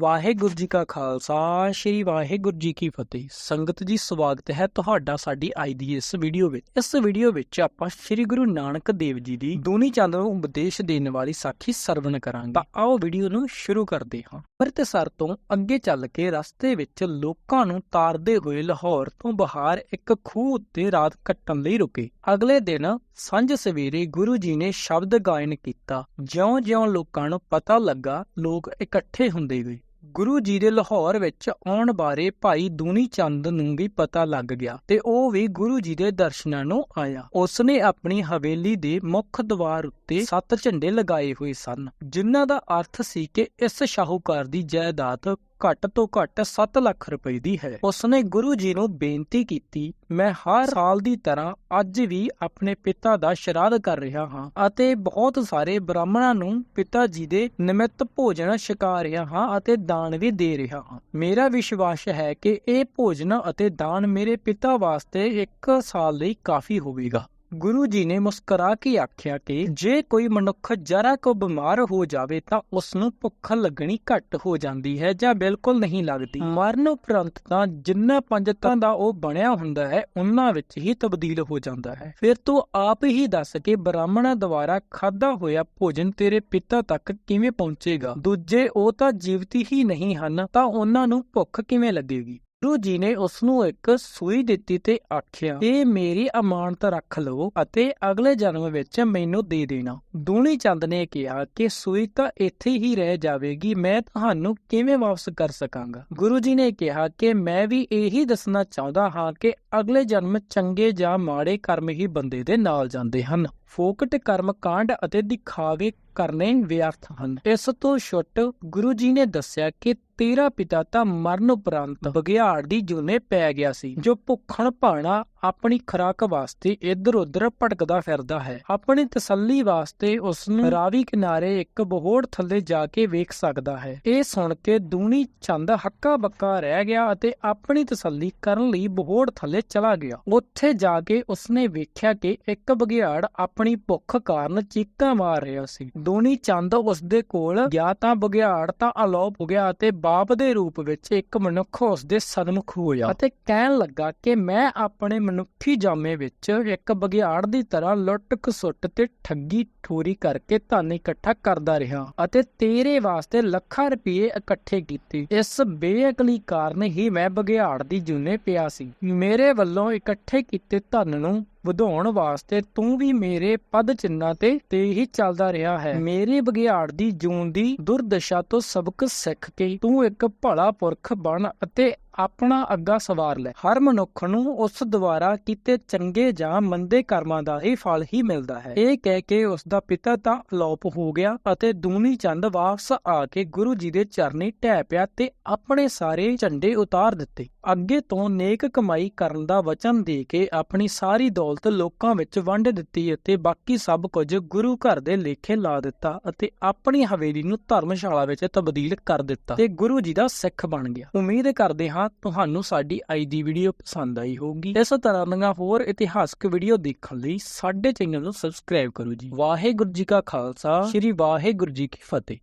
ਵਾਹਿਗੁਰੂ ਜੀ ਕਾ ਖਾਲਸਾ, ਸ੍ਰੀ ਵਾਹਿਗੁਰੂ ਜੀ ਕੀ ਫਤਿਹ। ਸੰਗਤ ਜੀ, ਸਵਾਗਤ ਹੈ ਤੁਹਾਡਾ ਸਾਡੀ ਅੱਜ ਦੀ ਇਸ ਵੀਡੀਓ ਵਿੱਚ। ਇਸ ਵੀਡੀਓ ਵਿੱਚ ਆਪਾਂ ਸ੍ਰੀ ਗੁਰੂ ਨਾਨਕ ਦੇਵ ਜੀ ਦੀ ਦੋਨੀ ਚੰਦ ਨੂੰ ਉਪਦੇਸ਼ ਦੇਣ ਵਾਲੀ ਸਾਖੀ ਸਰਵਣ ਕਰਾਂਗੇ। ਤਾਂ ਆਓ ਵੀਡੀਓ ਨੂੰ ਸ਼ੁਰੂ ਕਰਦੇ ਹਾਂ। ਅੰਮ੍ਰਿਤਸਰ ਤੋਂ ਅੱਗੇ ਚੱਲ ਕੇ ਰਸਤੇ ਵਿੱਚ ਲੋਕਾਂ ਨੂੰ ਤਾਰਦੇ ਹੋਏ ਲਾਹੌਰ ਤੋਂ ਬਾਹਰ ਇੱਕ ਖੂਹ ਉੱਤੇ ਰਾਤ ਕੱਟਣ ਲਈ ਰੁਕੇ। ਅਗਲੇ ਦਿਨ ਸਾਂਝ ਸਵੇਰੇ ਗੁਰੂ ਜੀ ਨੇ ਸ਼ਬਦ ਗਾਇਨ ਕੀਤਾ। ਜਿਉਂ-ਜਿਉਂ ਲੋਕਾਂ ਨੂੰ ਪਤਾ ਲੱਗਾ, ਲੋਕ ਇਕੱਠੇ ਹੁੰਦੇ ਗਏ। ਗੁਰੂ ਜੀ ਦੇ ਲਾਹੌਰ ਵਿੱਚ ਆਉਣ ਬਾਰੇ ਭਾਈ ਦੂਨੀ ਚੰਦ ਨੂੰ ਵੀ ਪਤਾ ਲੱਗ ਗਿਆ ਤੇ ਉਹ ਵੀ ਗੁਰੂ ਜੀ ਦੇ ਦਰਸ਼ਨਾਂ ਨੂੰ ਆਇਆ। ਉਸਨੇ ਆਪਣੀ ਹਵੇਲੀ ਦੇ ਮੁੱਖ ਦਵਾਰ ਉੱਤੇ ਸੱਤ ਝੰਡੇ ਲਗਾਏ ਹੋਏ ਸਨ, ਜਿਨ੍ਹਾਂ ਦਾ ਅਰਥ ਸੀ ਕਿ ਇਸ ਸ਼ਾਹੂਕਾਰ ਦੀ ਜਾਇਦਾਦ ਘੱਟ ਤੋਂ ਘੱਟ 7 ਲੱਖ ਰੁਪਏ ਦੀ ਹੈ। ਉਸਨੇ ਗੁਰੂ ਜੀ ਨੂੰ ਬੇਨਤੀ ਕੀਤੀ, ਮੈਂ ਹਰ ਸਾਲ ਦੀ ਤਰ੍ਹਾਂ ਅੱਜ ਵੀ ਆਪਣੇ ਪਿਤਾ ਦਾ ਸ਼ਰਾਧ ਕਰ ਰਿਹਾ ਹਾਂ ਅਤੇ ਬਹੁਤ ਸਾਰੇ ਬ੍ਰਾਹਮਣਾਂ ਨੂੰ ਪਿਤਾ ਜੀ ਦੇ ਨਿਮਿਤ ਭੋਜਨ ਛਕਾ ਰਿਹਾ ਹਾਂ ਅਤੇ ਦਾਨ ਵੀ ਦੇ ਰਿਹਾ ਹਾਂ। ਮੇਰਾ ਵਿਸ਼ਵਾਸ ਹੈ ਕਿ ਇਹ ਭੋਜਨ ਅਤੇ ਦਾਨ ਮੇਰੇ ਪਿਤਾ ਵਾਸਤੇ ਇੱਕ ਸਾਲ ਲਈ ਕਾਫੀ ਹੋਵੇਗਾ। ਗੁਰੂ ਜੀ ਨੇ ਮੁਸਕਰਾ ਕੇ ਆਖਿਆ ਕਿ ਜੇ ਕੋਈ ਮਨੁੱਖ ਜਰਾ ਕੋ ਬਿਮਾਰ ਹੋ ਜਾਵੇ ਤਾਂ ਉਸ ਨੂੰ ਭੁੱਖ ਲੱਗਣੀ ਘੱਟ ਹੋ ਜਾਂਦੀ ਹੈ ਜਾਂ ਬਿਲਕੁਲ ਨਹੀਂ ਲੱਗਦੀ। ਮਰਨ ਉਪਰੰਤ ਤਾਂ ਜਿੰਨਾ ਪੰਜਤਾਂ ਦਾ ਉਹ ਬਣਿਆ ਹੁੰਦਾ ਹੈ, ਉਹਨਾਂ ਵਿੱਚ ਹੀ ਤਬਦੀਲ ਹੋ ਜਾਂਦਾ ਹੈ। ਫਿਰ ਤੂੰ ਆਪ ਹੀ ਦੱਸ ਕਿ ਬ੍ਰਾਹਮਣਾਂ ਦੁਆਰਾ ਖਾਦਾ ਹੋਇਆ ਭੋਜਨ ਤੇਰੇ ਪਿਤਾ ਤੱਕ ਕਿਵੇਂ ਪਹੁੰਚੇਗਾ? ਦੂਜੇ, ਉਹ ਤਾਂ ਜੀਵਤੀ ਹੀ ਨਹੀਂ ਹਨ, ਤਾਂ ਉਹਨਾਂ ਨੂੰ ਭੁੱਖ ਕਿਵੇਂ ਲੱਗੇਗੀ? ਗੁਰੂ ਜੀ ਨੇ ਉਸ ਨੂੰ ਇੱਕ ਸੂਈ ਦਿੱਤੀ ਤੇ ਆਖਿਆ ਇਹ ਮੇਰੀ ਅਮਾਨਤ ਰੱਖ ਲਵੋ ਅਤੇ ਅਗਲੇ ਜਨਮ ਵਿੱਚ ਮੈਨੂੰ ਦੇ ਦੇਣਾ। ਦੂਣੀ ਚੰਦ ਨੇ ਕਿਹਾ ਕਿ ਸੂਈ ਤਾਂ ਇੱਥੇ ਹੀ ਰਹਿ ਜਾਵੇਗੀ, ਮੈਂ ਤੁਹਾਨੂੰ ਕਿਵੇਂ ਵਾਪਸ ਕਰ ਸਕਾਂਗਾ? ਗੁਰੂ ਜੀ ਨੇ ਕਿਹਾ ਕਿ ਮੈਂ ਵੀ ਇਹੀ ਦੱਸਣਾ ਚਾਹੁੰਦਾ ਹਾਂ ਕਿ ਅਗਲੇ ਜਨਮ ਚੰਗੇ ਜਾਂ ਮਾੜੇ ਕਰਮ ਹੀ ਬੰਦੇ ਦੇ ਨਾਲ ਜਾਂਦੇ ਹਨ। ਫੋਕਟ ਕਰਮ ਕਾਂਡ ਅਤੇ ਦਿਖਾਵੇ ਕਰਨੇ ਵਿਅਰਥ ਹਨ। ਇਸ ਤੋਂ ਛੁੱਟ ਗੁਰੂ ਜੀ ਨੇ ਦੱਸਿਆ ਕਿ ਤੇਰਾ ਪਿਤਾ ਤਾਂ ਮਰਨ ਉਪਰੰਤ ਬਗਿਆੜ ਦੀ ਜੂਨੇ ਪੈ ਗਿਆ ਸੀ, ਜੋ ਭੁੱਖਣ ਭਾਣਾ ਆਪਣੀ ਖਰਾਕ ਵਾਸਤੇ ਇੱਧਰ ਉੱਧਰ ਭਟਕਦਾ ਫਿਰਦਾ ਹੈ। ਆਪਣੀ ਤਸੱਲੀ ਵਾਸਤੇ ਉਸ ਨੂੰ ਰਾਵੀ ਕਿਨਾਰੇ ਇੱਕ ਬਹੋੜ ਥੱਲੇ ਜਾ ਕੇ ਵੇਖ ਸਕਦਾ ਹੈ। ਇਹ ਸੁਣ ਕੇ ਦੂਣੀ ਚੰਦ ਹੱਕਾ ਬੱਕਾ ਰਹਿ ਗਿਆ ਅਤੇ ਆਪਣੀ ਤਸੱਲੀ ਕਰਨ ਲਈ ਬਹੋੜ ਥੱਲੇ ਚਲਾ ਗਿਆ। ਉੱਥੇ ਜਾ ਕੇ ਉਸਨੇ ਵੇਖਿਆ ਕਿ ਇੱਕ ਬਗਿਆੜ ਆਪਣੀ ਭੁੱਖ ਕਾਰਨ ਚੀਕਾਂ ਮਾਰ ਰਿਹਾ ਸੀ। ਦੂਣੀ ਚੰਦ ਉਸਦੇ ਕੋਲ ਗਿਆ ਤਾਂ ਬਗਿਆੜ ਤਾਂ ਅਲੋਪ ਹੋ ਗਿਆ ਅਤੇ ਬਾਪ ਦੇ ਰੂਪ ਵਿੱਚ ਇੱਕ ਮਨੁੱਖ ਉਸਦੇ ਸਨਮੁਖ ਹੋਇਆ ਅਤੇ ਕਹਿਣ ਲੱਗਾ ਕਿ ਮੈਂ ਆਪਣੇ ਮਨੁੱਖੀ ਜਾਮੇ ਵਿੱਚ ਇੱਕ ਬਗਿਆੜ ਦੀ ਤਰ੍ਹਾਂ ਲੁੱਟ ਖਸੁੱਟ ਤੇ ਠੱਗੀ ਠੋਰੀ ਕਰਕੇ ਧਨ ਇਕੱਠਾ ਕਰਦਾ ਰਿਹਾ ਅਤੇ ਤੇਰੇ ਵਾਸਤੇ ਲੱਖਾਂ ਰੁਪਏ ਇਕੱਠੇ ਕੀਤੇ। ਇਸ ਬੇਅਕਲੀ ਕਾਰਨ ਹੀ ਮੈਂ ਬਗਿਆੜ ਦੀ ਜੂਨੇ ਪਿਆ ਸੀ। ਮੇਰੇ ਵੱਲੋਂ ਇਕੱਠੇ ਕੀਤੇ ਧਨ ਨੂੰ ਵਧਾਉਣ ਵਾਸਤੇ ਤੂੰ ਵੀ ਮੇਰੇ ਪਦ ਚਿੰਨਾਂ ਤੇ ਤੇ ਹੀ ਚੱਲਦਾ ਰਿਹਾ ਹੈ। ਮੇਰੇ ਬਗਿਆੜ ਦੀ ਜੂਨ ਦੀ ਦੁਰਦਸ਼ਾ ਤੋਂ ਸਬਕ ਸਿੱਖ ਕੇ ਤੂੰ ਇੱਕ ਭਲਾ ਪੁਰਖ ਬਣ ਅਤੇ ਆਪਣਾ ਅੱਗਾ ਸਵਾਰ ਲੈ। ਹਰ ਮਨੁੱਖ ਨੂੰ ਉਸ ਦੁਆਰਾ ਕੀਤੇ ਚੰਗੇ ਜਾਂ ਮੰਦੇ ਕਰਮਾਂ ਦਾ ਹੀ ਫਲ ਹੀ ਮਿਲਦਾ ਹੈ। ਇਹ ਕਹਿ ਕੇ ਉਸ ਦਾ ਪਿਤਾ ਤਾਂ ਅਲੋਪ ਹੋ ਗਿਆ ਅਤੇ ਦੂਨੀ ਚੰਦ ਵਾਪਸ ਆ ਕੇ ਗੁਰੂ ਜੀ ਦੇ ਚਰਨੀ ਢਹਿ ਪਿਆ ਤੇ ਆਪਣੇ ਸਾਰੇ ਝੰਡੇ ਉਤਾਰ ਦਿੱਤੇ। ਅੱਗੇ ਤੋਂ ਨੇਕ ਕਮਾਈ ਕਰਨ ਦਾ ਵਚਨ ਦੇ ਕੇ ਆਪਣੀ ਸਾਰੀ ਦੌਲਤ ਲੋਕਾਂ ਵਿੱਚ ਵੰਡ ਦਿੱਤੀ ਅਤੇ ਬਾਕੀ ਸਭ ਕੁਝ ਗੁਰੂ ਘਰ ਦੇ ਲੇਖੇ ਲਾ ਦਿੱਤਾ ਅਤੇ ਆਪਣੀ ਹਵੇਲੀ ਨੂੰ ਧਰਮਸ਼ਾਲਾ ਵਿੱਚ ਤਬਦੀਲ ਕਰ ਦਿੱਤਾ ਤੇ ਗੁਰੂ ਜੀ ਦਾ ਸਿੱਖ ਬਣ ਗਿਆ। ਉਮੀਦ ਕਰਦੇ ਹਾਂ ਤੁਹਾਨੂੰ ਸਾਡੀ ਅੱਜ ਦੀ ਵੀਡੀਓ ਪਸੰਦ ਆਈ ਹੋਊਗੀ। ਇਸ ਤਰ੍ਹਾਂ ਦੀਆਂ ਹੋਰ ਇਤਿਹਾਸਕ ਵੀਡੀਓ ਦੇਖਣ ਲਈ ਸਾਡੇ ਚੈਨਲ ਨੂੰ ਸਬਸਕ੍ਰਾਈਬ ਕਰੋ ਜੀ। ਵਾਹਿਗੁਰੂ ਜੀ ਕਾ ਖਾਲਸਾ, ਸ੍ਰੀ ਵਾਹਿਗੁਰੂ ਜੀ ਕੀ ਫਤਿਹ।